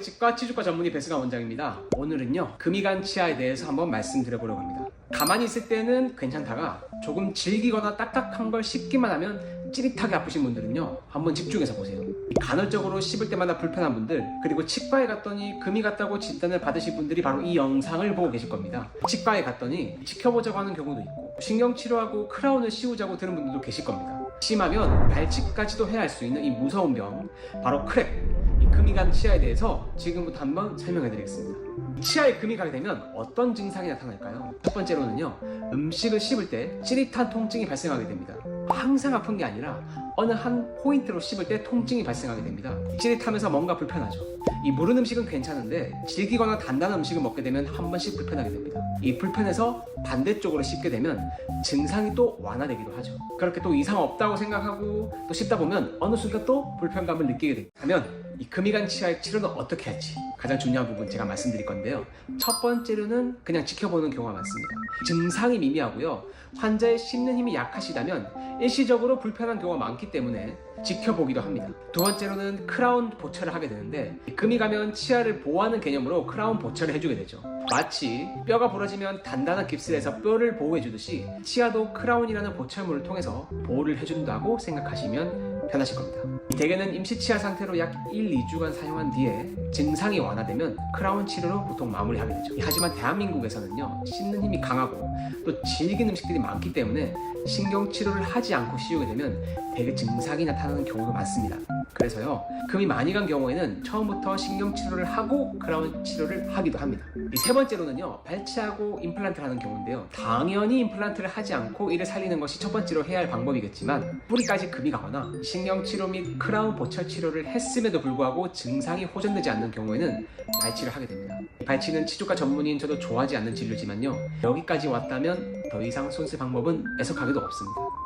치과 치주과 전문의 배수가 원장입니다. 오늘은요 금이간 치아에 대해서 한번 말씀드려보려고 합니다. 가만히 있을 때는 괜찮다가 조금 질기거나 딱딱한 걸 씹기만 하면 찌릿하게 아프신 분들은요 한번 집중해서 보세요. 간헐적으로 씹을 때마다 불편한 분들 그리고 치과에 갔더니 금이 갔다고 진단을 받으신 분들이 바로 이 영상을 보고 계실 겁니다. 치과에 갔더니 지켜보자고 하는 경우도 있고 신경치료하고 크라운을 씌우자고 드는 분들도 계실 겁니다. 심하면 발치까지도 해야 할 수 있는 이 무서운 병 바로 크랩 이 금이 간 치아에 대해서 지금부터 한번 설명해 드리겠습니다. 치아에 금이 가게 되면 어떤 증상이 나타날까요? 첫 번째로는요, 음식을 씹을 때 찌릿한 통증이 발생하게 됩니다. 항상 아픈 게 아니라 어느 한 포인트로 씹을 때 통증이 발생하게 됩니다. 찌릿하면서 뭔가 불편하죠. 이 무른 음식은 괜찮은데 질기거나 단단한 음식을 먹게 되면 한 번씩 불편하게 됩니다. 이 불편해서 반대쪽으로 씹게 되면 증상이 또 완화되기도 하죠. 그렇게 또 이상 없다고 생각하고 또 씹다 보면 어느 순간 또 불편감을 느끼게 됩니다. 하면 이 금이간 치아의 치료는 어떻게 할지 가장 중요한 부분 제가 말씀드릴 건데요. 첫 번째로는 그냥 지켜보는 경우가 많습니다. 증상이 미미하고요. 환자의 씹는 힘이 약하시다면 일시적으로 불편한 경우가 많기 때문에 지켜보기도 합니다. 두 번째로는 크라운 보철을 하게 되는데 금이 가면 치아를 보호하는 개념으로 크라운 보철을 해주게 되죠. 마치 뼈가 부러지면 단단한 깁스를 해서 뼈를 보호해주듯이 치아도 크라운이라는 보철물을 통해서 보호를 해준다고 생각하시면 편하실 겁니다. 대개는 임시치아 상태로 약 1, 2주간 사용한 뒤에 증상이 완화되면 크라운 치료로 보통 마무리하게 되죠. 하지만 대한민국에서는요 씹는 힘이 강하고 또 질긴 음식들이 많기 때문에 신경 치료를 하지 않고 씌우게 되면 대개 증상이 나타나는 경우가 많습니다. 그래서요 금이 많이 간 경우에는 처음부터 신경 치료를 하고 크라운 치료를 하기도 합니다. 이 세 번째로는요 발치하고 임플란트를 하는 경우인데요. 당연히 임플란트를 하지 않고 이를 살리는 것이 첫 번째로 해야 할 방법이겠지만 뿌리까지 금이 가거나 신경 치료 및 크라운 보철 치료를 했음에도 불구하고 증상이 호전되지 않는 경우에는 발치를 하게 됩니다. 발치는 치주과 전문의인 저도 좋아하지 않는 진료지만요. 여기까지 왔다면 더 이상 손쓸 방법은 애석하게도 없습니다.